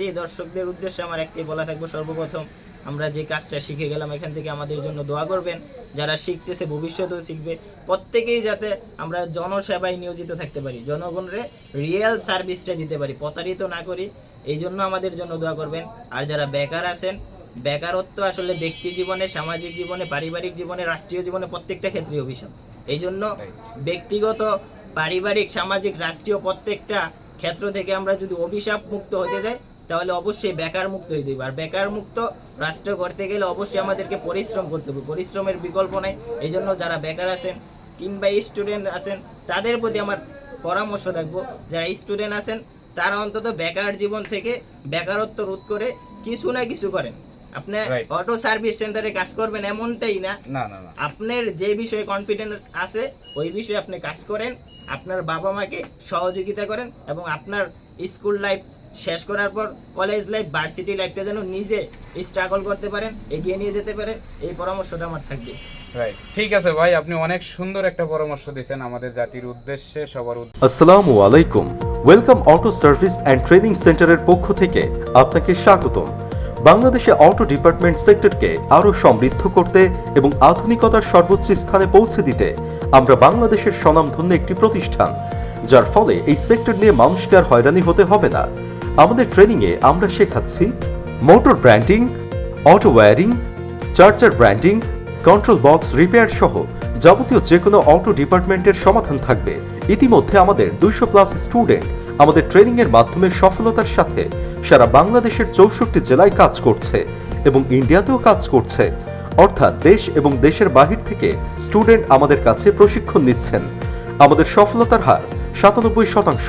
জি দর্শকদের উদ্দেশ্যে আমার একটি বলা থাকব সর্বপ্রথম আমরা যে কাজটা শিখে গেলাম এখান থেকে আমাদের জন্য দোয়া করবেন। যারা শিখতেছে ভবিষ্যতেও শিখবে। প্রত্যেকেই যাতে আমরা জনসেবায় নিয়োজিত থাকতে পারি জনগণরে রিয়েল সার্ভিসটা দিতে পারি প্রতারিত না করি এই জন্য আমাদের জন্য দোয়া করবেন। আর যারা বেকার আছেন বেকারত্ব আসলে ব্যক্তি জীবনে সামাজিক জীবনে পারিবারিক জীবনে রাষ্ট্রীয় জীবনে প্রত্যেকটা ক্ষেত্রে অভিশাপ। এই জন্য ব্যক্তিগত পারিবারিক সামাজিক রাষ্ট্রীয় প্রত্যেকটা ক্ষেত্র থেকে আমরা যদি অভিশাপ মুক্ত হতে যাই তাহলে অবশ্যই বেকার মুক্ত হইতে হবে আর বেকার মুক্ত রাষ্ট্র করতে গেলে অবশ্যই আমাদেরকে পরিশ্রম করতে হবে। পরিশ্রমের বিকল্প নাই। এই জন্য যারা বেকার আছেন কিংবা স্টুডেন্ট আছেন তাদের প্রতি আমার পরামর্শ থাকব। যারা স্টুডেন্ট আছেন তারা অন্তত বেকার জীবন থেকে বেকারত্ব রোধ করে কিছু না কিছু করেন। আপনি অটো সার্ভিস সেন্টারে কাজ করবেন এমনটাই না। আপনার যে বিষয়ে কনফিডেন্স আছে ওই বিষয়ে আপনি কাজ করেন। আপনার বাবা মাকে সহযোগিতা করেন এবং আপনার স্কুল লাইফ শেষ করার পর কলেজ লাইফ ভার্সিটি লাইফটা যেন নিজে স্ট্রাগল করতে পারেন এগিয়ে নিয়ে যেতে পারেন এই পরামর্শটা আমার থাকবে। রাইট ঠিক আছে ভাই আপনি অনেক সুন্দর একটা পরামর্শ দিয়েছেন আমাদের জাতির উদ্দেশ্যে সবার আসসালামু আলাইকুম। Welcome auto service and training সেন্টারের পক্ষ থেকে আপনাকে স্বাগতম। বাংলাদেশে অটো ডিপার্টমেন্ট সেক্টরকে আরও সমৃদ্ধ করতে এবং আধুনিকতার সর্বোচ্চ স্থানে পৌঁছে দিতে আমরা বাংলাদেশের স্বনামধন্য একটি প্রতিষ্ঠান যার ফলে এই সেক্টর নিয়ে মানুষকে আর হয়রানি হতে হবে না। আমাদের ট্রেনিংয়ে আমরা শেখাচ্ছি motor branding auto wiring charger branding control box repair সহ যাবতীয় যে কোনো অটো ডিপার্টমেন্টের সমাধান থাকবে। ইতিমধ্যে আমাদের দুইশো প্লাস স্টুডেন্ট আমাদের ট্রেনিং এর মাধ্যমে সফলতার সাথে সারা বাংলাদেশের চৌষট্টি জেলায় কাজ করছে এবং ইন্ডিয়াতেও কাজ করছে। অর্থাৎ দেশ এবং দেশের বাহির থেকে স্টুডেন্ট আমাদের কাছে প্রশিক্ষণ নিচ্ছেন। আমাদের সফলতার হার সাতানব্বই শতাংশ।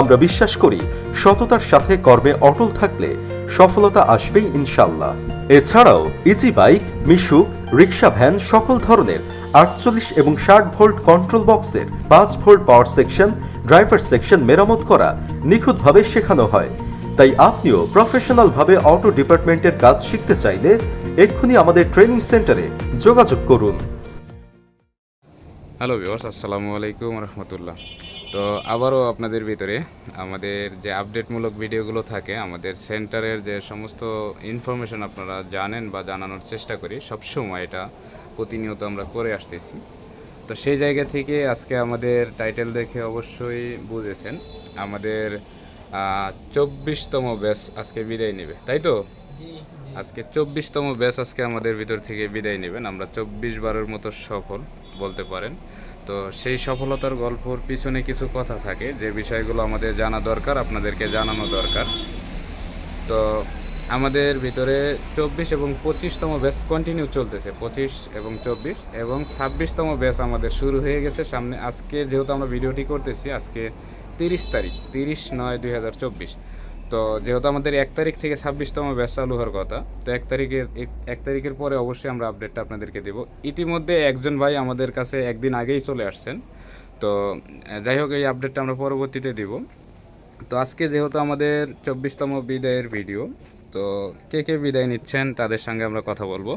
আমরা বিশ্বাস করি, সততার সাথে কর্মে অটল থাকলে সফলতা আসবেই ইনশাল্লাহ এছাড়াও easy bike, Mishuk, rickshaw van সকল ধরনের আটচল্লিশ এবং ষাট ভোল্ট কন্ট্রোল বক্সের পাঁচ volt power section, driver section মেরামত করা নিখুঁতভাবে শেখানো হয়। তাই আপনিও প্রফেশনালভাবে অটো ডিপার্টমেন্টের কাজ শিখতে চাইলে এক্ষুনি আমাদের ট্রেনিং সেন্টারে যোগাযোগ করুন। হ্যালো ভিউয়ার্স আসসালামু আলাইকুম রহমতুল্লাহ। তো আবারও আপনাদের ভিতরে আমাদের যে আপডেটমূলক ভিডিওগুলো থাকে, আমাদের সেন্টারের যে সমস্ত ইনফরমেশন আপনারা জানেন বা জানানোর চেষ্টা করি সবসময় এটা প্রতিনিয়ত আমরা করে আসতেছি। তো সেই জায়গা থেকে আজকে আমাদের টাইটেল দেখে অবশ্যই বুঝেছেন, আমাদের চব্বিশতম ব্যাচ আজকে বিদায় নেবে, তাই তো? আজকে চব্বিশতম ব্যাচ আজকে আমাদের ভিতর থেকে বিদায় নেবেন। আমরা চব্বিশ বারের মতো সফল বলতে পারেন। তো সেই সফলতার গল্পর পিছনে কিছু কথা থাকে, যে বিষয়গুলো আমাদের জানা দরকার, আপনাদেরকে জানানো দরকার। তো আমাদের ভিতরে চব্বিশ এবং পঁচিশতম ব্যাচ কন্টিনিউ চলতেছে, পঁচিশ এবং চব্বিশ এবং ছাব্বিশতম ব্যাচ আমাদের শুরু হয়ে গেছে সামনে। আজকে যেহেতু আমরা ভিডিওটি করতেছি, আজকে তিরিশ তারিখ, তিরিশ নয় দুই হাজার চব্বিশ। তো যেহেতু আমাদের এক তারিখ থেকে ছাব্বিশতম ব্যাচ চালু হওয়ার কথা, তো এক তারিখের, এক- তারিখের পরে অবশ্যই আমরা আপডেটটা আপনাদেরকে দেব। ইতিমধ্যে একজন ভাই আমাদের কাছে একদিন আগেই চলে আসছেন। তো যাই হোক, এই আপডেটটা আমরা পরবর্তীতে দিব। তো আজকে যেহেতু আমাদের চব্বিশতম বিদায়ের ভিডিও তো কে কে বিদায় নিচ্ছেন তাদের সঙ্গে আমরা কথা বলব।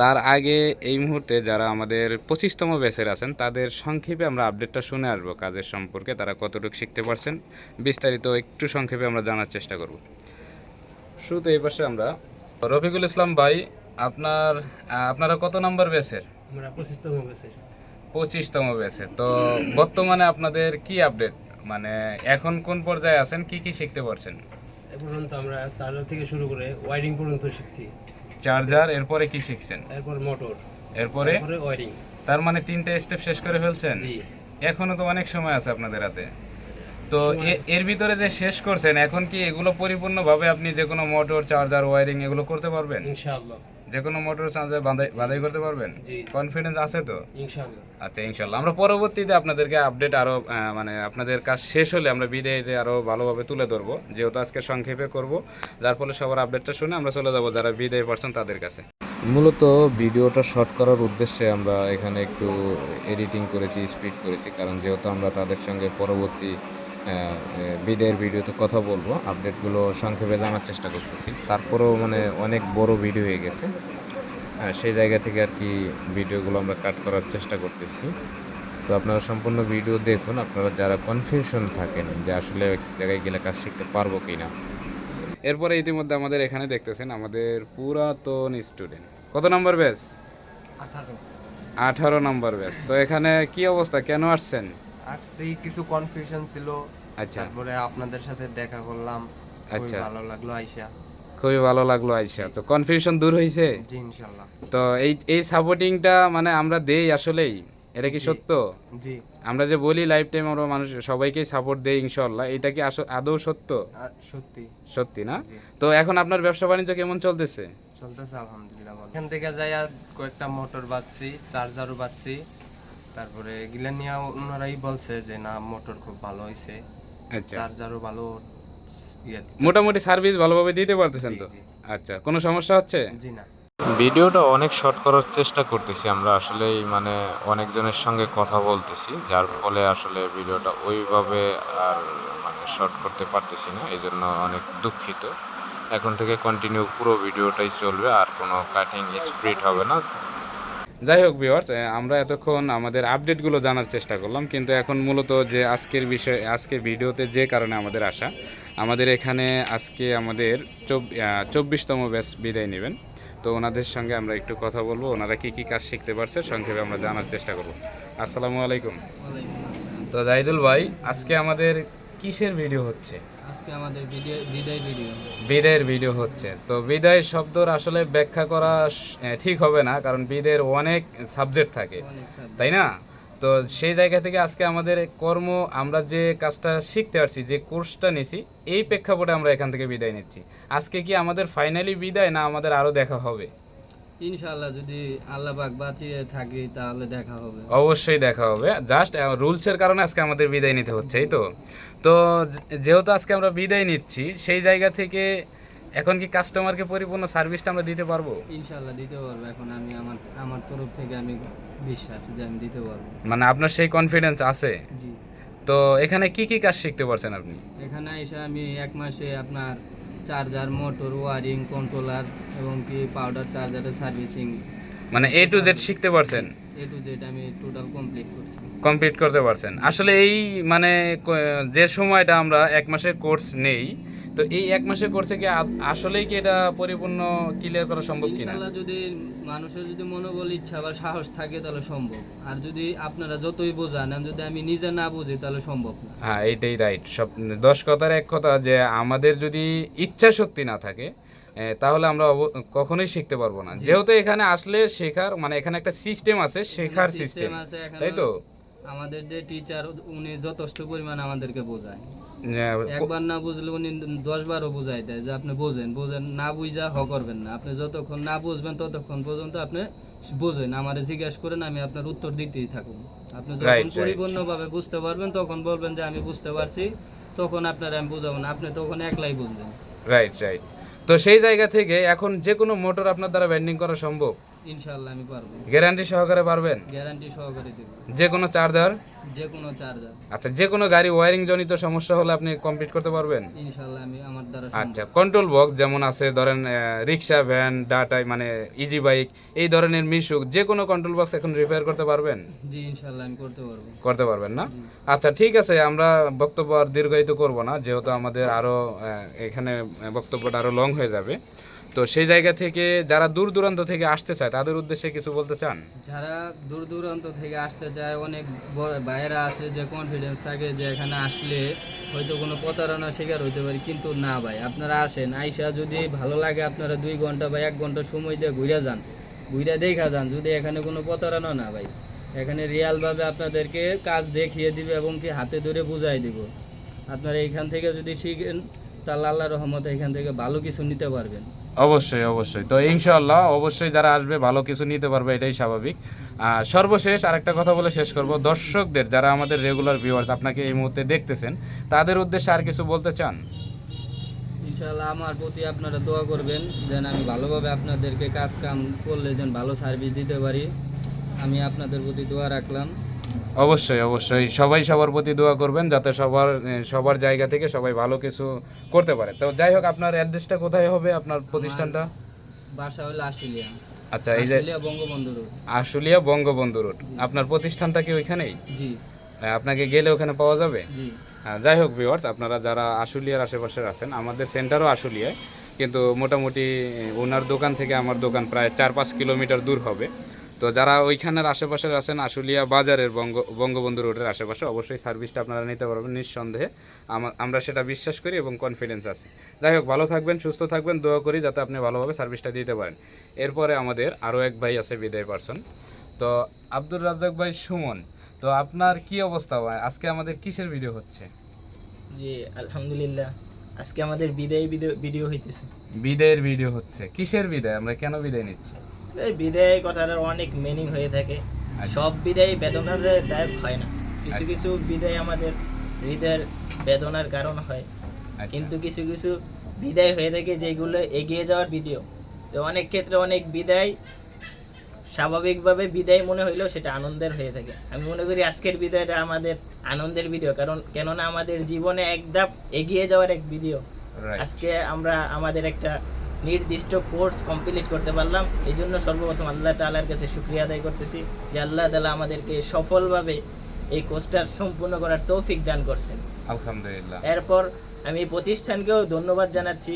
তার আগে এই মুহূর্তে যারা আমাদের পঁচিশতম ব্যাচের আছেন তাদের সংক্ষেপে আমরা আপডেটটা শুনে আসব কাজের সম্পর্কে তারা কতটুকু শিখতে পারছেন। বিস্তারিত একটু সংক্ষেপে আমরা জানার চেষ্টা করব। শুরুতে এই পাশে আমরা রফিকুল ইসলাম ভাই আপনার আপনারা কত নাম্বার ব্যাচের? আমরা পঁচিশতম বেসে পঁচিশতম ব্যাচে তো বর্তমানে আপনাদের কি আপডেট মানে এখন কোন পর্যায়ে আছেন কি কি শিখতে পারছেন? এ পর্যন্ত আমরা চার্জার থেকে শুরু করে ওয়ারিং পর্যন্ত শিখছি। চার্জার এরপরে কি শিখছেন? এরপর মোটর। এরপরে? ওয়ারিং। তার মানে তিনটা স্টেপ শেষ করে ফেলছেন? জি। এখনও তো অনেক সময় আছে আপনাদের হাতে। তো এর ভিতরে যে শেষ করছেন এখন কি এগুলো পরিপূর্ণভাবে আপনি যে কোনো মোটর চার্জার ওয়ারিং এগুলো করতে পারবেন? ইনশাআল্লাহ। যে কোনো মোটর চার্জার বাঁধাই বাঁধাই করতে পারবেন? কনফিডেন্স আছে তো? আচ্ছা ইনশাল্লাহ আমরা পরবর্তীতে আপনাদেরকে আপডেট আরও মানে আপনাদের কাজ শেষ হলে আমরা বিদায়তে আরও ভালোভাবে তুলে ধরবো। যেহেতু আজকে সংক্ষেপে করব যার ফলে সবার আপডেটটা শুনে আমরা চলে যাব যারা বিদায় পারছেন তাদের কাছে। মূলত ভিডিওটা শর্ট করার উদ্দেশ্যে আমরা এখানে একটু এডিটিং করেছি স্পিড করেছি। কারণ যেহেতু আমরা তাদের সঙ্গে পরবর্তী আহ, ভিডিওতে কথা বলব আপডেটগুলো সংক্ষেপে জানার চেষ্টা করতেছি। তারপরেও মানে অনেক বড় ভিডিও হয়ে গেছে। সেই জায়গা থেকে আর কি ভিডিওগুলো আমরা কাট করার চেষ্টা করতেছি। তো আপনারা সম্পূর্ণ ভিডিও দেখুন আপনারা যারা কনফিউশন থাকেন যে আসলে এক জায়গায় গেলে কাজ শিখতে পারব কি না এরপরে ইতিমধ্যে আমাদের এখানে দেখতেছেন আমাদের পুরাতন স্টুডেন্ট কত নম্বর ব্যাচ আঠারো। আঠারো নম্বর ব্যাচ তো এখানে কি অবস্থা? কেন আসছেন? আসছি কিছু কনফিউশন ছিল। আচ্ছা। তারপরে আপনাদের সাথে দেখা করলাম। আচ্ছা। ভালো লাগল আইসা। খুবই ভালো লাগল আইসা। তো কনফিউশন দূর হয়েছে জি ইনশাল্লাহ তো এই এই সাপোর্টিংটা মানে আমরা দেই আসলেই? এটা কি সত্য? জি। আমরা যে বলি লাইফ টাইম আমরা মানুষ সবাইকেই সাপোর্ট দেই ইনশাল্লাহ এটা কি আদৌ সত্য? সত্যি। সত্যি না? তো এখন আপনার ব্যবসা বাণিজ্য কেমন চলতেছে? চলতেছে আলহামদুলিল্লাহ এখান থেকে যাইয়া কয়েকটা মোটর বাঁচছি চার্জারও বাঁচছি। তারপরে এগুলা নিয়ে ওনারাই বলছে যে না মোটর খুব ভালো হয়েছে আচ্ছা। চার্জারও ভালো ইয়ে মোটামুটি সার্ভিস ভালোভাবে দিতে পারতেছেন তো? আচ্ছা কোনো সমস্যা হচ্ছে? জি না। ভিডিওটা অনেক শর্ট করার চেষ্টা করতেছি আমরা আসলেই মানে অনেকজনের সঙ্গে কথা বলতেছি যার ফলে আসলে ভিডিওটা ওইভাবে আর মানে শর্ট করতে পারতেছি না এই জন্য অনেক দুঃখিত। এখন থেকে কন্টিনিউ পুরো ভিডিওটাই চলবে আর কোনো কাটিং স্প্রিট হবে না। যাই হোক ভিউয়ার্স আমরা এতক্ষণ আমাদের আপডেটগুলো জানার চেষ্টা করলাম কিন্তু এখন মূলত যে আজকের বিষয় আজকের ভিডিওতে যে কারণে আমাদের আসা আমাদের এখানে আজকে আমাদের চব্বিশতম ব্যাচ বিদায় নেবেন। তো ওনাদের সঙ্গে আমরা একটু কথা বলব ওনারা কি কি কাজ শিখতে পারছে সংক্ষেপে আমরা জানার চেষ্টা করব। আসসালামু আলাইকুম। তো জাহিদুল ভাই আজকে আমাদের কিসের ভিডিও হচ্ছে? আজকে আমাদের ভিডিও বিদায় ভিডিও বিদায়ের ভিডিও হচ্ছে। তো বিদায় শব্দর আসলে ব্যাখ্যা করা ঠিক হবে না কারণ বিদায়ের অনেক সাবজেক্ট থাকে। তাই না? তো সেই জায়গা থেকে আজকে আমাদের কর্ম আমরা যে কাজটা শিখতে পারছি যে কোর্সটা নিছি এই প্রেক্ষাপটে আমরা এখান থেকে বিদায় নিচ্ছি। আজকে কি আমাদের ফাইনালি বিদায় না আমাদের আরও দেখা হবে? ইনশাআল্লাহ যদি আল্লাহ পাক বাঁচিয়ে থাকি তাহলে দেখা হবে। অবশ্যই দেখা হবে। জাস্ট রুলসের কারণে আজকে আমাদের বিদায় নিতে হচ্ছে এই তো? তো যেহেতু আজকে আমরা বিদায় নিচ্ছি সেই জায়গা থেকে এখন কি কাস্টমারকে পরিপূর্ণ সার্ভিসটা আমরা দিতে পারব? ইনশাআল্লাহ দিতে পারব। এখন আমি আমার আমার তরফ থেকে আমি বিশ্বাস যে আমি দিতে পারব। মানে আপনার সেই কনফিডেন্স আছে? জি। তো এখানে কি কি কাজ শিখতে পারছেন আপনি? এখানে এসে আমি এক মাসে আপনার চার্জার, মোটর, ওয়ারিং কন্ট্রোলার এবং কি পাউডার চার্জারের সার্ভিসিং মানে এ টু জেড শিখতে পারছেন? এ টু জেড আমি টোটাল কমপ্লিট করছি। কমপ্লিট করতে পারছেন। আসলে এই মানে যে সময়টা আমরা এক মাসের কোর্স নেই তো এই এক মাসের কোর্সে কি আসলেই কি এটা পরিপূর্ণ ক্লিয়ার করা সম্ভব কিনা? যদি মানুষের যদি মনোবল ইচ্ছা বা সাহস থাকে তাহলে সম্ভব। আর যদি আপনারা যতই বোঝান যদি আমি নিজে না বুঝি তাহলে সম্ভব না। হ্যাঁ এইটাই রাইট সব দশ কথার এক কথা যে আমাদের যদি ইচ্ছা শক্তি না থাকে তাহলে আমরা কখনোই শিখতে পারব না। যেহেতু এখানে আসলে শেখার মানে এখানে একটা সিস্টেম আছে শেখার সিস্টেম তাই তো? আমাদের যে টিচার উনি যথেষ্ট পরিমাণ আমাদেরকে বোঝায়। একবার না বুঝলে উনি দশ বারও বুঝাই দেয় যে আপনি বোঝেন বোঝেন না বুঝা হ করবেন না। আপনি যতক্ষণ না বুঝবেন ততক্ষণ পর্যন্ত আপনি বোঝেন। আমারে জিজ্ঞাসা করেন আমি আপনার উত্তর দিতেই থাকুন। আপনি যখন. পরিপূর্ণভাবে বুঝতে পারবেন তখন বলবেন যে আমি বুঝতে পারছি তখন আপনার আমি বুঝাবো না। আপনি তখন একলাই বুঝবেন। রাইট রাইট তো সেই জায়গা থেকে এখন যে কোনো মোটর আপনার দ্বারা ব্যান্ডিং করা সম্ভব। ইনশাল্লাহ আমি পারব। গ্যারান্টি সহকারে পারবেন? গ্যারান্টি সহকারে দেব। যে কোনো চার্জার? যে কোনো চার্জার। আচ্ছা যে কোনো গাড়ি ওয়ারিং জনিত সমস্যা হলে আপনি কমপ্লিট করতে পারবেন? ইনশাল্লাহ আমি আমার দ্বারা আচ্ছা কন্ট্রোল বক্স যেমন আছে ধরেন রিক্সা ভ্যান ডাটাই মানে ইজি বাইক এই ধরনের মিশুক যে কোনো কন্ট্রোল বক্স এখন রিপেয়ার করতে পারবেন? জি ইনশাল্লাহ আমি করতে পারব। করতে পারবেন না? আচ্ছা ঠিক আছে আমরা বক্তব্য আর দীর্ঘায়িত করব না যেহেতু আমাদের আরও এখানে বক্তব্যটা আরও লং হয়ে যাবে। তো সেই জায়গা থেকে যারা দূর দূরান্ত থেকে আসতে চায়, তাদের উদ্দেশ্যে কিছু বলতে চান? যারা দূর দূরান্ত থেকে আসতে চায়, অনেক ব- ভাইয়েরা আছে যে কনফিডেন্স থাকে যে এখানে আসলে হয়তো কোনো প্রতারণার শিকার হইতে পারে, কিন্তু না ভাই, আপনারা আসেন, আইসা যদি ভালো লাগে আপনারা দুই ঘণ্টা বা এক ঘণ্টা সময় দিয়ে ঘুরে যান। ঘুরে দেখা যান, যদি এখানে কোনো প্রতারণা না ভাই, এখানে রিয়ালভাবে আপনাদেরকে কাজ দেখিয়ে দিবে এবং কি হাতে ধরে বুঝাই দিব। আপনারা এখান থেকে যদি শিখেন, তাহলে আল্লাহ রহমতে এখান থেকে ভালো কিছু নিতে পারবেন। অবশ্যই অবশ্যই। তো ইনশাল্লাহ অবশ্যই যারা আসবে, ভালো কিছু নিতে পারবে, এটাই স্বাভাবিক। সর্বশেষ আরেকটা কথা বলে শেষ করব। দর্শকদের, যারা আমাদের রেগুলার ভিউয়ার্স আপনাকে এই মুহূর্তে দেখতেছেন, তাদের উদ্দেশ্যে আর কিছু বলতে চান? ইনশাআল্লাহ আমার প্রতি আপনারা দোয়া করবেন, যেন আমি ভালোভাবে আপনাদেরকে কাজ কাম করলে যেন ভালো সার্ভিস দিতে পারি। আমি আপনাদের প্রতি দোয়া রাখলাম। অবশ্যই অবশ্যই। সবাই সবার প্রতি দোয়া করবেন যাতে সবার সবার জায়গা থেকে সবাই ভালো কিছু করতে পারে। তো যাই হোক আপনার অ্যাড্রেসটা কোথায় হবে? আপনার প্রতিষ্ঠানটা? বাসা হলো আশুলিয়া। আচ্ছা এই যে আশুলিয়া বঙ্গবন্ধু রোড। আশুলিয়া বঙ্গবন্ধু রোড। আপনার প্রতিষ্ঠানটা কি ওইখানেই? জি। আপনাকে গেলে ওখানে পাওয়া যাবে? জি। যাই হোক ভিউয়ার্স আপনারা যারা আশুলিয়ার আশেপাশে আছেন আমাদের সেন্টারও আশুলিয়ায়। কিন্তু মোটামুটি ওনার দোকান থেকে আমার দোকান প্রায় চার পাঁচ কিলোমিটার দূর হবে। তো যারা ওইখানের আশেপাশে আছেন আশুলিয়া বাজারের বঙ্গ বঙ্গবন্ধু রোডের আশেপাশে অবশ্যই সার্ভিসটা আপনারা নিতে পারবেন নিঃসন্দেহে। আমরা সেটা বিশ্বাস করি এবং কনফিডেন্স আছে। যাই হোক ভালো থাকবেন সুস্থ থাকবেন দোয়া করি যাতে আপনি ভালোভাবে সার্ভিসটা দিতে পারেন। এরপরে আমাদের আরও এক ভাই আছে বিদায় পারসন। তো আব্দুর রাজ্জাক ভাই সুমন তো আপনার কি অবস্থা ভাই? আজকে আমাদের কিসের ভিডিও হচ্ছে? জি আলহামদুলিল্লাহ। আজকে আমাদের বিদায় ভিডিও- ভিডিও হইতেছে। বিদায়ের ভিডিও হচ্ছে। কিসের বিদায়? আমরা কেন বিদায় নিচ্ছি? এই বিদায় কথাটার অনেক মিনিং হয়ে থাকে। আচ্ছা। সব বিদায় বেদনার দায়ক হয় না। কিছু আচ্ছা। কিছু বিদায় আমাদের হৃদয়ের বেদনার কারণ হয়। আচ্ছা, কিন্তু কিছু কিছু বিদায় হয়ে থাকে যেগুলো এগিয়ে যাওয়ার ভিডিও তো অনেক ক্ষেত্রে অনেক বিদায় স্বাভাবিকভাবে বিদায় মনে হইলেও সেটা আনন্দের হয়ে থাকে। আমি মনে করি আজকের বিদায়টা আমাদের আনন্দের ভিডিও কারণ কেননা আমাদের জীবনে এক ধাপ এগিয়ে যাওয়ার এক ভিডিও আজকে আমরা আমাদের একটা নির্দিষ্ট কোর্স কমপ্লিট করতে পারলাম। এই জন্য সর্বপ্রথম আল্লাহ তালার কাছে শুক্রিয়া আদায় করতেছি। যে আল্লাহ তালা আমাদেরকে সফলভাবে এই কোর্সটা সম্পূর্ণ করার তৌফিক দান করছেন। আলহামদুলিল্লাহ। এরপর আমি এই প্রতিষ্ঠানকেও ধন্যবাদ জানাচ্ছি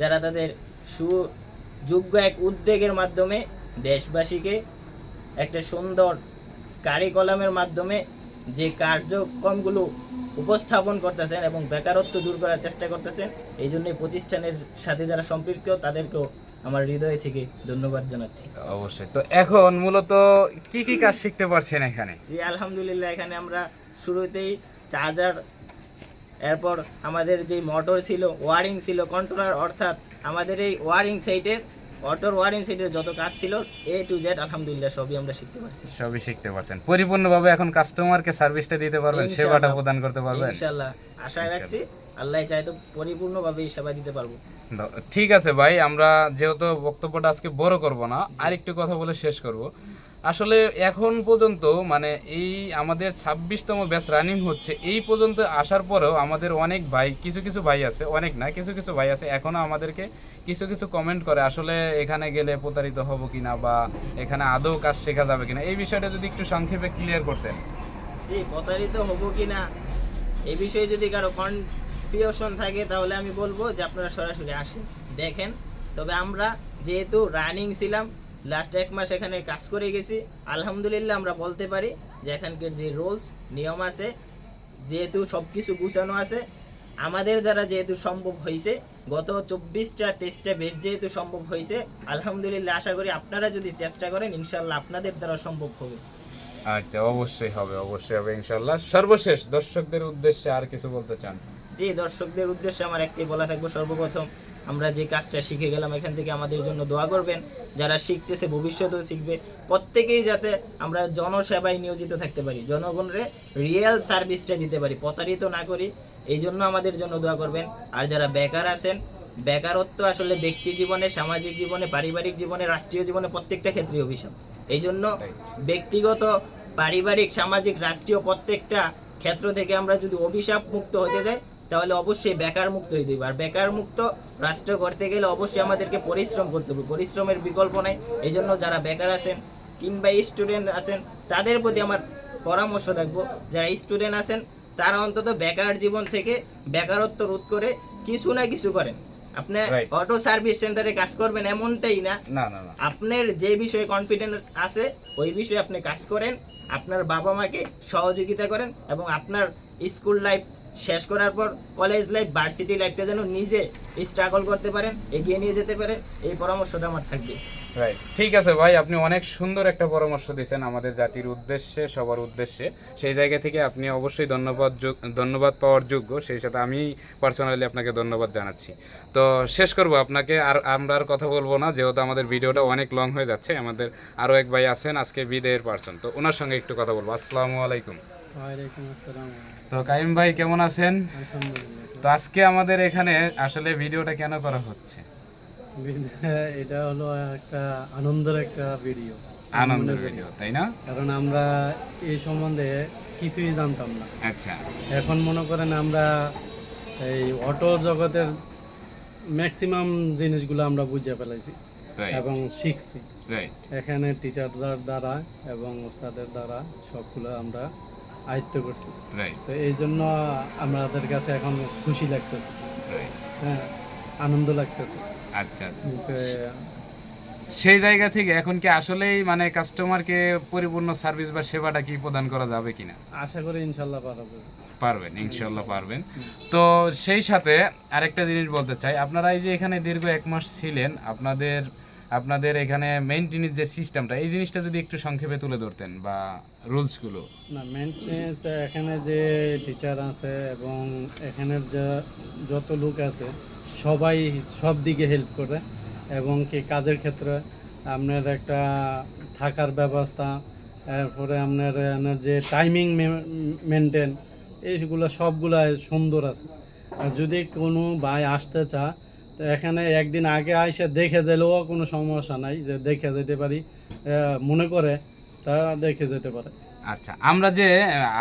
যারা তাদের সুযোগ্য এক উদ্যোগের মাধ্যমে দেশবাসীকে একটা সুন্দর কারিকলামের মাধ্যমে যে কার্যক্রমগুলো উপস্থাপন করতেছেন এবং বেকারত্ব দূর করার চেষ্টা করতেছেন এই জন্য প্রতিষ্ঠানের সাথে যারা সম্পৃক্ত তাদেরকেও আমার হৃদয় থেকে ধন্যবাদ জানাচ্ছি। অবশ্যই। তো এখন মূলত কি কি কাজ শিখতে পারছেন এখানে? জি আলহামদুলিল্লাহ এখানে আমরা শুরুতেই চার্জার এরপর আমাদের যে মোটর ছিল ওয়ারিং ছিল কন্ট্রোলার অর্থাৎ আমাদের এই ওয়ারিং সাইটের অটোর ওয়ারিং সিটের যত কাজ ছিল এ টু জেড আলহামদুলিল্লাহ সবই আমরা শিখতে পারছি। সবই শিখতে পারছেন। পরিপূর্ণভাবে এখন কাস্টমারকে সার্ভিসটা দিতে পারবেন সেবাটা প্রদান করতে পারবেন। ইনশাআল্লাহ আশায় রাখছি আল্লাহ চাই তো পরিপূর্ণভাবে সেবা দিতে পারব। ঠিক আছে ভাই আমরা যেহেতু বক্তব্যটা আজকে বড় করব না আরেকটু কথা বলে শেষ করব। আসলে এখন পর্যন্ত মানে এই আমাদের ছাব্বিশতম ব্যাচ রানিং হচ্ছে, এই পর্যন্ত আসার পরেও আমাদের অনেক ভাই, কিছু কিছু ভাই আছে, অনেক না, কিছু কিছু ভাই আছে এখনও আমাদেরকে কিছু কিছু কমেন্ট করে, আসলে এখানে গেলে প্রতারিত হব কিনা বা এখানে আদৌ কাজ শেখা যাবে কিনা, এই বিষয়টা যদি একটু সংক্ষেপে ক্লিয়ার করতেন। এই প্রতারিত হব কি না এই বিষয়ে যদি কারও কনফিউশন থাকে, তাহলে আমি বলব যে আপনারা সরাসরি আসেন, দেখেন। তবে আমরা যেহেতু রানিং ছিলাম লাস্ট এক মাস এখানে কাজ করে গেছি। আলহামদুলিল্লাহ আমরা বলতে পারি যে এখানকার যে রুলস নিয়ম আছে যেহেতু সব কিছু গুছানো আছে আমাদের দ্বারা যেহেতু সম্ভব হয়েছে গত চব্বিশটা তেইশটা বেশ যেহেতু সম্ভব হয়েছে আলহামদুলিল্লাহ আশা করি আপনারা যদি চেষ্টা করেন ইনশাল্লাহ আপনাদের দ্বারা সম্ভব হবে। আচ্ছা অবশ্যই হবে অবশ্যই হবে ইনশাল্লাহ। সর্বশেষ দর্শকদের উদ্দেশ্যে আর কিছু বলতে চান? জি দর্শকদের উদ্দেশ্যে আমার একটি বলা থাকব সর্বপ্রথম আমরা যে কাজটা শিখে গেলাম, এখান থেকে আমাদের জন্য দোয়া করবেন। যারা শিখতেছে, ভবিষ্যতেও শিখবে। প্রত্যেকেই যাতে আমরা জনসেবায় নিয়োজিত থাকতে পারি, জনগণরে রিয়েল সার্ভিসটা দিতে পারি, প্রতারিত না করি, এই জন্য আমাদের জন্য দোয়া করবেন। আর যারা বেকার আছেন, বেকারত্ব আসলে ব্যক্তি জীবনে, সামাজিক জীবনে, পারিবারিক জীবনে, রাষ্ট্রীয় জীবনে প্রত্যেকটা ক্ষেত্রে অভিশাপ। এই জন্য ব্যক্তিগত, পারিবারিক, সামাজিক, রাষ্ট্রীয় প্রত্যেকটা ক্ষেত্র থেকে আমরা যদি অভিশাপ মুক্ত হতে যাই তাহলে অবশ্যই বেকার মুক্ত হয়ে হবে আর বেকার মুক্ত রাষ্ট্র করতে গেলে অবশ্যই আমাদেরকে পরিশ্রম করতে হবে। পরিশ্রমের বিকল্প নাই। এই জন্য যারা বেকার আছেন কিংবা স্টুডেন্ট আছেন তাদের প্রতি আমার পরামর্শ থাকব। যারা স্টুডেন্ট আছেন তারা অন্তত বেকার জীবন থেকে বেকারত্ব রোধ করে কিছু না কিছু করেন। আপনি অটো সার্ভিস সেন্টারে কাজ করবেন এমনটাই না। না না না। আপনার যে বিষয়ে কনফিডেন্স আছে ওই বিষয়ে আপনি কাজ করেন। আপনার বাবা মাকে সহযোগিতা করেন এবং আপনার স্কুল লাইফ শেষ করার পর কলেজ লাইফ ভার্সিটি লাইফটা যেন নিজে স্ট্রাগল করতে পারেন, এগিয়ে নিয়ে যেতে পারেন এই পরামর্শটা আমার থাকবে। রাইট ঠিক আছে ভাই, আপনি অনেক সুন্দর একটা পরামর্শ দিয়েছেন আমাদের জাতির উদ্দেশ্যে, সবার উদ্দেশ্যে। সেই জায়গা থেকে আপনি অবশ্যই ধন্যবাদ ধন্যবাদ পাওয়ার যোগ্য। সেই সাথে আমি পার্সোনালি আপনাকে ধন্যবাদ জানাচ্ছি। তো শেষ করব আপনাকে, আর আমরা আর কথা বলব না, যেহেতু আমাদের ভিডিওটা অনেক লং হয়ে যাচ্ছে। আমাদের আরও এক ভাই আছেন, আজকে বিদায়ের পার্সন তো ওনার সঙ্গে একটু কথা বলব। আসসালামু আলাইকুম। তো কাইম ভাই কেমন আছেন? তো আজকে আমাদের এখানে আসলে ভিডিওটা কেন করা হচ্ছে? এটা হলো একটা আনন্দের একটা ভিডিও। আনন্দের ভিডিও তাই না? কারণ আমরা এই সম্বন্ধে কিছুই জানতাম না। আচ্ছা। এখন মনে করেন আমরা এই অটো জগতের ম্যাক্সিমাম জিনিসগুলো আমরা বুঝে রাইট এবং শিখছি। এখানে টিচারদের দ্বারা এবং ওস্তাদের দ্বারা সবগুলো আমরা আয়ত্ত করছি। তো এই জন্য আমাদের কাছে এখন খুশি লাগতেছে। হ্যাঁ আনন্দ লাগতেছে। আচ্ছা সেই জায়গা থেকে এখন কি আসলেই মানে কাস্টমারকে পরিপূর্ণ সার্ভিস বা সেবাটা কি প্রদান করা যাবে কিনা? আশা করি ইনশাল্লাহ পারা যাবে। পারবেন ইনশাল্লাহ পারবেন। তো সেই সাথে আরেকটা জিনিস বলতে চাই। আপনারা এই যে এখানে দীর্ঘ এক মাস ছিলেন আপনাদের আপনাদের এখানে মেনটেনের যে সিস্টেমটা এই জিনিসটা যদি একটু সংক্ষেপে তুলে ধরতেন বা রুলসগুলো। না মেনটেন্স এখানে যে টিচার আছে এবং এখানের যে, যত লোক আছে, সবাই সব দিকে হেল্প করে এবং কি কাজের ক্ষেত্রে আপনার একটা থাকার ব্যবস্থা, এরপরে আপনার যে টাইমিং মেনটেন এইগুলো সবগুলা সুন্দর আছে। যদি কোনো ভাই আসতে চা তো এখানে একদিন আগে আইসে দেখে দিলেও কোনো সমস্যা নাই যে দেখে যেতে পারি মনে করে তা দেখে যেতে পারে। আচ্ছা আমরা যে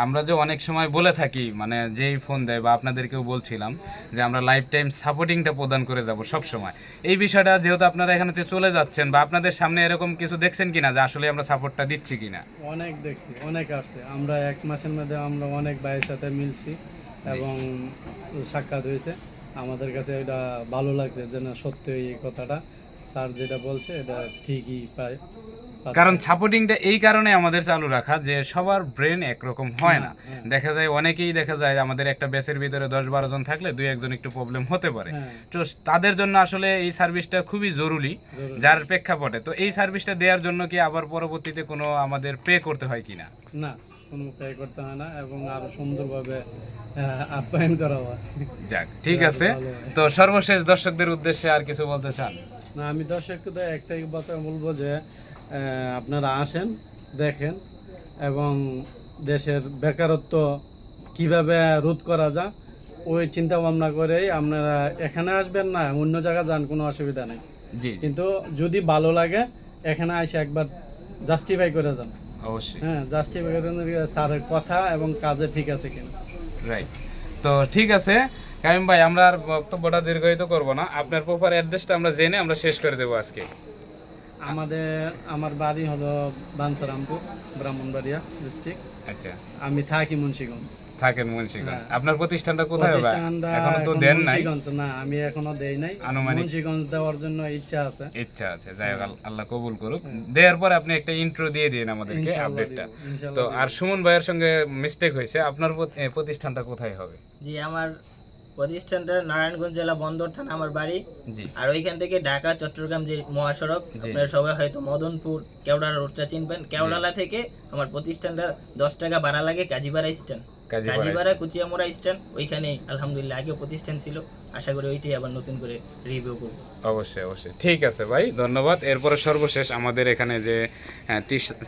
আমরা যে অনেক সময় বলে থাকি মানে যেই ফোন দেয় বা আপনাদেরকেও বলছিলাম যে আমরা লাইফ টাইম সাপোর্টিংটা প্রদান করে যাব সব সময়। এই বিষয়টা যেহেতু আপনারা এখানেতে চলে যাচ্ছেন বা আপনাদের সামনে এরকম কিছু দেখছেন কিনা যে আসলে আমরা সাপোর্টটা দিচ্ছি কিনা? অনেক দেখছি অনেক আসছে। আমরা এক মাসের মধ্যে আমরা অনেক ভাইয়ের সাথে মিলছি এবং সাক্ষাৎ হয়েছে। আমাদের কাছে এটা ভালো লাগছে যে না সত্যি এই কথাটা স্যার যেটা বলছে এটা ঠিকই পায় কারণ সাপোর্টিংটা এই কারণে আমাদের চালু রাখা যে সবার ব্রেন একরকম হয় না। হ্যাঁ, দেখা যায় অনেকেই দেখা যায় আমাদের একটা ব্যাচের ভিতরে দশ বারো জন থাকলে দুই একজন একটু প্রবলেম হতে পারে। হ্যাঁ, তো তাদের জন্য আসলে এই সার্ভিসটা খুবই জরুরি জরুরি। যার প্রেক্ষাপটে। তো এই সার্ভিসটা দেওয়ার জন্য কি আবার পরবর্তীতে কোনো আমাদের পে করতে হয় কিনা? না কোনো পে করতে হয় না এবং আরও সুন্দরভাবে আপ্যায়ন করা হয়। যাক ঠিক আছে। তো সর্বশেষ দর্শকদের উদ্দেশ্যে আর কিছু বলতে চান? না আমি দর্শককে তো একটাই কথা বলব যে আপনারা আসেন দেখেন এবং দেশের বেকারত্ব কীভাবে রোধ করা যায় ওই চিন্তা ভাবনা করেই আপনারা এখানে আসবেন না অন্য জায়গায় যান কোনো অসুবিধা নেই। জি। কিন্তু যদি ভালো লাগে এখানে এসে একবার জাস্টিফাই করে যান। অবশ্যই। হ্যাঁ জাস্টিফাই স্যারের কথা এবং কাজে ঠিক আছে কিনা। রাইট তো ঠিক আছে কামিম ভাই আমরা আর বক্তব্যটা দীর্ঘায়িত করব না। আপনার প্রপার অ্যাড্রেসটা আমরা জেনে আমরা শেষ করে দেবো আজকে। আমাদের আমার বাড়ি হলো বানসারামপুর ব্রাহ্মণবাড়িয়া ডিস্ট্রিক্ট আচ্ছা। আমি থাকি মুন্সিগঞ্জ। থাকেন মুন্সিগঞ্জ। হ্যাঁ। আপনার প্রতিষ্ঠানটা কোথায় হবে প্রতিষ্ঠানটা এখনও তো দেন নাই? না আমি এখনও দেই নাই। আনুমানিক- মুন্সিগঞ্জ দেওয়ার জন্য ইচ্ছা আছে। ইচ্ছা আছে যাই হোক আল্লাহ কবুল করুক। দেওয়ার পরে আপনি একটা ইন্ট্রো দিয়ে দিন আমাদেরকে আপডেটটা তো আর সুমন ভাইয়ের সঙ্গে মিস্টেক হয়েছে আপনার প্রতিষ্ঠানটা কোথায় হবে? জি আমার প্রতিষ্ঠানটা নারায়ণগঞ্জ জেলা বন্দর থানা আমার বাড়ি। জি। আর ওইখান থেকে ঢাকা চট্টগ্রাম যে মহাসড়ক। আপনারা সবাই হয়তো মদনপুর কেওড়া রোডটা চিনবেন। কেওড়ালা থেকে আমার প্রতিষ্ঠানটা দশ টাকা ভাড়া লাগে কাজীপাড়া স্ট্যান্ড কাজীপাড়া কুচিয়ামোড়া স্ট্যান্ড ওইখানে আলহামদুলিল্লাহ আগেও প্রতিষ্ঠান ছিল। আশা করি ওইটাই আবার নতুন করে রিভিউ করব। অবশ্যই অবশ্যই। ঠিক আছে ভাই ধন্যবাদ। এরপরে সর্বশেষ আমাদের এখানে যে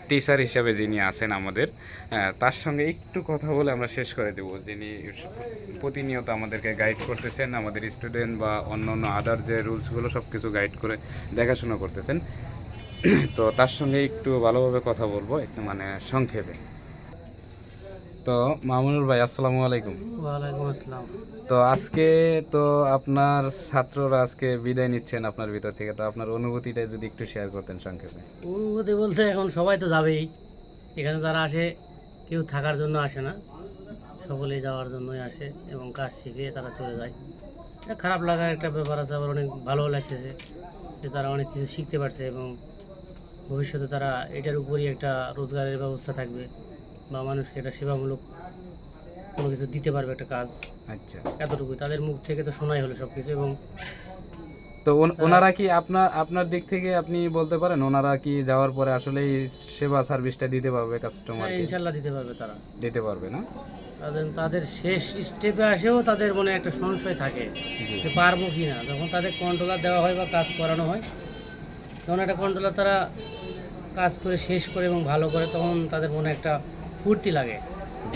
টিচার হিসাবে যিনি আছেন আমাদের তার সঙ্গে একটু কথা বলে আমরা শেষ করে দেব। যিনি প্রতিনিয়ত আমাদেরকে গাইড করতেছেন আমাদের স্টুডেন্ট বা অন্য অন্য আদার যে রুলসগুলো সব কিছু গাইড করে দেখাশোনা করতেছেন। তো তার সঙ্গে একটু ভালোভাবে কথা বলব একটু মানে সংক্ষেপে। তো মামুনুল ভাই আসসালামু আলাইকুম। ওয়ালাইকুম আসসালাম। তো আজকে তো আপনার ছাত্ররা আজকে বিদায় নিচ্ছেন আপনার ভিতর থেকে তো আপনার অনুভূতিটা যদি একটু শেয়ার করতেন সংক্ষেপে। অনুভূতি বলতে এখন সবাই তো যাবেই। এখানে যারা আসে কেউ থাকার জন্য আসে না। সকলেই যাওয়ার জন্যই আসে এবং কাজ শিখে তারা চলে যায়। এটা খারাপ লাগার একটা ব্যাপার আছে আবার অনেক ভালো লাগতেছে যে তারা অনেক কিছু শিখতে পারছে এবং ভবিষ্যতে তারা এটার উপরই একটা রোজগারের ব্যবস্থা থাকবে। বা মানুষকে একটা সেবামূলক কোনো কিছু দিতে পারবে একটা কাজ। আচ্ছা। এতটুকুই। তাদের মুখ থেকে তো শোনাই হলো সব কিছু এবং তো ওন- ওনারা কি আপনার আপনার দিক থেকে আপনি বলতে পারেন ওনারা কি যাওয়ার পরে আসলে সেবা সার্ভিসটা দিতে পারবে হ্যাঁ, কাস্টমারকে ইনশাল্লাহ দিতে পারবে তারা। দিতে পারবে না? তাদের তাদের শেষ স্টেপে আসেও তাদের মনে একটা সংশয় থাকে যে পারব কি না। যখন তাদের কন্ট্রোলার দেওয়া হয় বা কাজ করানো হয় তখন একটা কন্ট্রোলার তারা কাজ করে শেষ করে এবং ভালো করে তখন তাদের মনে একটা ফুর্তি লাগে।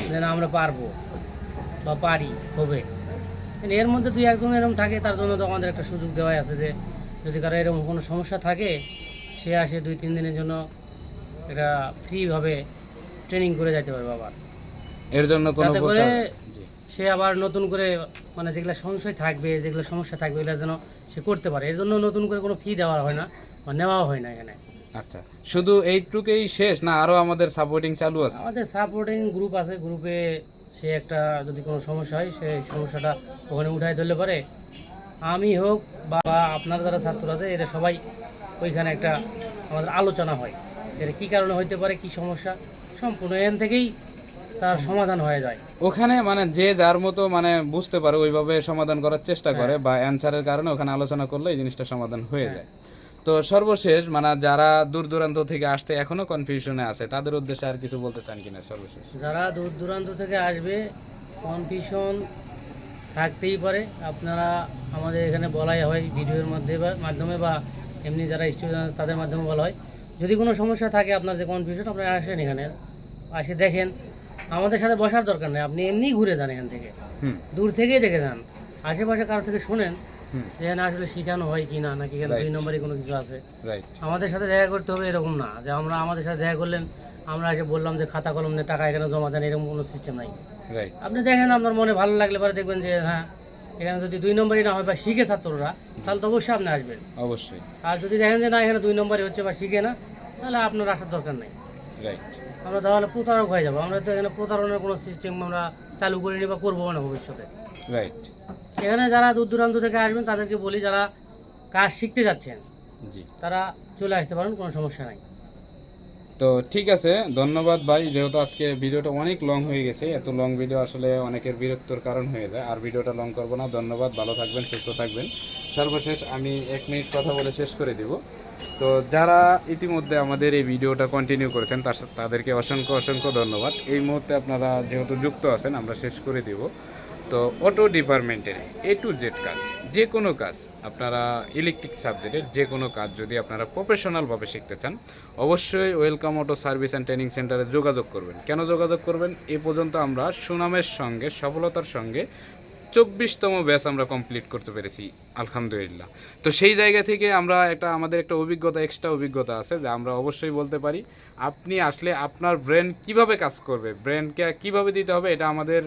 যে না আমরা পারব বা পারি হবে। এর মধ্যে দুই একজন এরকম থাকে তার জন্য তো আমাদের একটা সুযোগ দেওয়াই আছে যে যদি কারও এরকম কোনো সমস্যা থাকে সে আসে দুই তিন দিনের জন্য এটা ফ্রিভাবে ট্রেনিং করে যাইতে পারবে আবার। এর জন্য কোনো করে সে আবার নতুন করে মানে যেগুলো সংশয় থাকবে যেগুলো সমস্যা থাকবে এগুলো যেন সে করতে পারে। এর জন্য নতুন করে কোনো ফি দেওয়া হয় না বা নেওয়াও হয় না এখানে। আচ্ছা শুধু এইটুকুই শেষ না আরও আমাদের সাপোর্টিং চালু আছে? আমাদের সাপোর্টিং গ্রুপ আছে গ্রুপে সে একটা যদি কোনো সমস্যা হয় সেই সমস্যাটা ওখানে উঠাই ধরলে পারে আমি হোক বা আপনার যারা ছাত্র আছে এরা সবাই ওইখানে একটা আমাদের আলোচনা হয়। এটা কী কারণে হইতে পারে কি সমস্যা সম্পূর্ণ এখান থেকেই তার সমাধান হয়ে যায়। ওখানে মানে যে যার মতো মানে বুঝতে পারে ওইভাবে সমাধান করার চেষ্টা করে বা অ্যানসারের কারণে ওখানে আলোচনা করলে এই জিনিসটা সমাধান হয়ে। যায়। তো সর্বশেষ মানে যারা দূর দূরান্ত থেকে আসতে এখনও কনফিউশনে আছে তাদের উদ্দেশ্যে আর কিছু বলতে চান কিনা সর্বশেষ? যারা দূর দূরান্ত থেকে আসবে কনফিউশন থাকতেই পারে। আপনারা আমাদের এখানে বলাই হয় ভিডিওর মধ্যে বা মাধ্যমে বা এমনি যারা স্টুডেন্ট তাদের মাধ্যমে বলা হয়। যদি কোনো সমস্যা থাকে আপনার যে কনফিউশন আপনারা আসেন এখানে। আসে দেখেন আমাদের সাথে বসার দরকার নেই। আপনি এমনিই ঘুরে যান এখান থেকে। দূর থেকেই দেখে যান। আশেপাশে কারও থেকে শোনেন এখানে আসলে শেখানো হয় কি না নাকি এখানে দুই. নম্বরই কোনো কিছু আছে? আমাদের সাথে দেখা করতে হবে এরকম না যে আমরা আমাদের সাথে দেখা করলেন আমরা এসে বললাম যে খাতা কলম নিয়ে টাকা এখানে জমা দেন এরকম কোনো সিস্টেম নাই। আপনি দেখেন আপনার মনে ভালো লাগলে পরে দেখবেন যে হ্যাঁ এখানে যদি দুই নম্বরই না হয় বা শিখে ছাত্ররা তাহলে তো অবশ্যই আপনি আসবেন। অবশ্যই। আর যদি দেখেন যে না এখানে দুই নম্বরই হচ্ছে বা শিখে না তাহলে আপনার আসার দরকার নেই। রাইট আমরা তাহলে প্রতারক হয়ে যাব। আমরা তো এখানে প্রতারণের কোনো সিস্টেম আমরা চালু করিনি বা করব না ভবিষ্যতে। রাইট এখানে যারা দূর দূরান্ত থেকে আসবেন তাদেরকে বলি যারা কাজ শিখতে যাচ্ছেন জি। তারা চলে আসতে পারেন কোনো সমস্যা নাই। তো ঠিক আছে, ধন্যবাদ ভাই, যেহেতু আজকে ভিডিওটা অনেক লং হয়ে গেছে, এত লং ভিডিও আসলে অনেকের বিরক্তর কারণ হয়ে যায়, আর ভিডিওটা লং করব না, ধন্যবাদ, ভালো থাকবেন, সুস্থ থাকবেন। সর্বশেষ আমি এক মিনিট কথা বলে শেষ করে দিব। তো যারা ইতিমধ্যে আমাদের এই ভিডিওটা কন্টিনিউ করেছেন, তার তাদেরকে অসংখ্য অসংখ্য ধন্যবাদ। এই মুহূর্তে আপনারা যেহেতু যুক্ত আছেন, আমরা শেষ করে দিব। তো অটো ডিপার্টমেন্টের এ টু জেড কাজ, যে কোনো কাজ, আপনারা ইলেকট্রিক সাবজেক্টের যে কোনো কাজ যদি আপনারা প্রফেশনালভাবে শিখতে চান, অবশ্যই welcome auto service and training সেন্টারে যোগাযোগ করবেন। কেন যোগাযোগ করবেন? এ পর্যন্ত আমরা সুনামের সঙ্গে, সফলতার সঙ্গে চব্বিশতম ব্যাচ আমরা কমপ্লিট করতে পেরেছি, আলহামদুলিল্লাহ। তো সেই জায়গা থেকে আমরা একটা, আমাদের একটা অভিজ্ঞতা এক্সট্রা অভিজ্ঞতা আছে যে আমরা অবশ্যই বলতে পারি। আপনি আসলে আপনার ব্রেন কীভাবে কাজ করবে? ব্রেনকে কীভাবে দিতে হবে? এটা আমাদের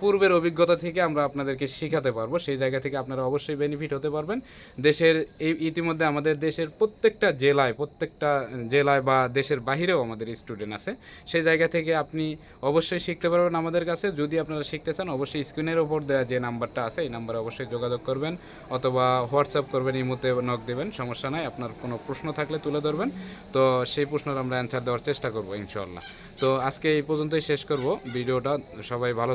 পূর্বের অভিজ্ঞতা থেকে আমরা আপনাদেরকে শেখাতে পারব। সেই জায়গা থেকে আপনারা অবশ্যই বেনিফিট হতে পারবেন। দেশের এই, ইতিমধ্যে আমাদের দেশের প্রত্যেকটা জেলায় প্রত্যেকটা জেলায় বা দেশের বাহিরেও আমাদের স্টুডেন্ট আছে। সেই জায়গা থেকে আপনি অবশ্যই শিখতে পারবেন আমাদের কাছে। যদি আপনারা শিখতে চান, অবশ্যই স্ক্রিনের ওপর দেওয়া যে নাম্বারটা আছে, এই নাম্বারে অবশ্যই যোগাযোগ করবেন অথবা হোয়াটসঅ্যাপ করবেন, এই মুহূর্তে নক দেবেন, সমস্যা নাই, আপনার কোনো প্রশ্ন থাকলে তুলে ধরবেন। তো সেই প্রশ্নের আমরা অ্যান্সার দেওয়ার চেষ্টা করব ইনশাল্লাহ তো আজকে এই পর্যন্তই শেষ করব। ভিডিওটা সবাই ভালো